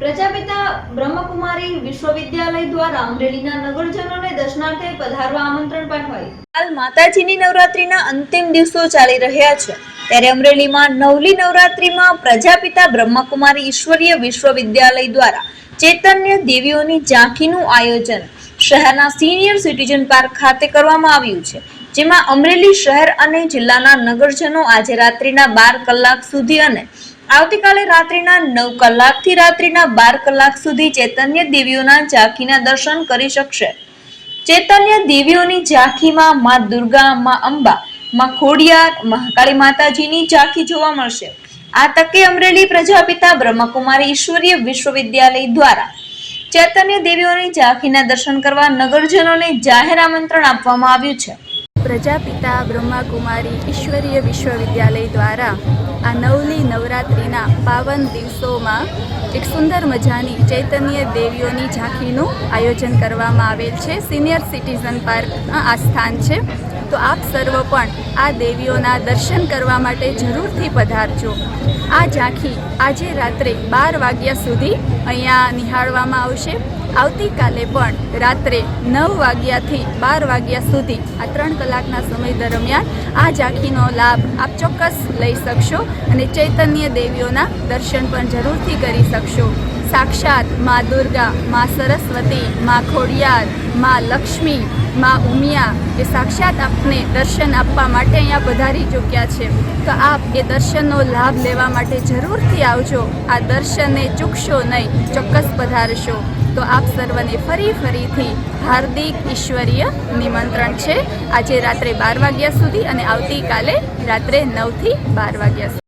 પ્રજાપિતા બ્રહ્મકુમારી વિશ્વવિદ્યાલય દ્વારા અમરેલીના નગરજનોને દર્શનાર્થે પધારવા આમંત્રણ પાઠવાયું હાલ માતાજીની નવરાત્રીના અંતિમ દિવસો ચાલી રહ્યા છે. ત્યારે અમરેલીમાં નવલી નવરાત્રીમાં પ્રજાપિતા બ્રહ્મકુમારી ઈશ્વરીય વિશ્વવિદ્યાલય દ્વારા ચૈતન્ય દેવીઓની ઝાંખીનું આયોજન શહેરના સિનિયર સિટીઝન પાર્ક ખાતે કરવામાં આવ્યું છે. જેમાં અમરેલી શહેર અને જિલ્લાના નગરજનો આજે રાત્રિના બાર કલાક સુધી અને આવતીકાલે રાત્રિના નવ કલાકથી રાત્રિના બાર કલાક સુધી ચૈતન્ય દેવીઓના ઝાંખીના દર્શન કરી શકશે. ચૈતન્ય દેવીઓની ઝાંખીમાં મા દુર્ગા, માં અંબા, મા ખોડિયાર, મહાકાળી માતાજીની ઝાંખી જોવા મળશે. આ તકે અમરેલી પ્રજાપિતા બ્રહ્મકુમારી ઈશ્વરીય વિશ્વવિદ્યાલય દ્વારા ચૈતન્ય દેવીઓની ઝાંખીના દર્શન કરવા નગરજનોને જાહેર આમંત્રણ આપવામાં આવ્યું છે. પ્રજાપિતા બ્રહ્માકુમારી ઈશ્વરીય વિશ્વવિદ્યાલય દ્વારા આ નવલી નવરાત્રિના પાવન દિવસોમાં એક સુંદર મજાની ચૈતન્ય દેવીઓની ઝાંખીનું આયોજન કરવામાં આવેલ છે. સિનિયર સિટીઝન પાર્ક આ સ્થાન છે. તો આપ સર્વ પણ આ દેવીઓના દર્શન કરવા માટે જરૂરથી પધારજો. આ ઝાંખી આજે રાત્રે બાર વાગ્યા સુધી અહીંયા નિહાળવામાં આવશે. આવતીકાલે પણ રાત્રે નવ વાગ્યાથી બાર વાગ્યા સુધી આ ત્રણ કલાકના સમય દરમિયાન આ ઝાંખીનો લાભ આપ ચોક્કસ લઈ શકશો અને ચૈતન્ય દેવીઓના દર્શન પણ જરૂરથી કરી શકશો. સાક્ષાત મા દુર્ગા, મા સરસ્વતી, મા ખોડિયાર મા લક્ષ્મી, મા ઉમિયા એ સાક્ષાત આપને દર્શન આપવા માટે અહીંયા પધારી ચૂક્યા છે. તો આપ એ દર્શનનો લાભ લેવા માટે જરૂરથી આવજો. આ દર્શનને ચૂકશો નહીં, ચોક્કસ પધારશો. તો આપ સર્વને ફરી ફરીથી હાર્દિક ઈશ્વરીય નિમંત્રણ છે. આજે રાત્રે બાર વાગ્યા સુધી અને આવતીકાલે રાત્રે નવથી બાર વાગ્યા સુધી.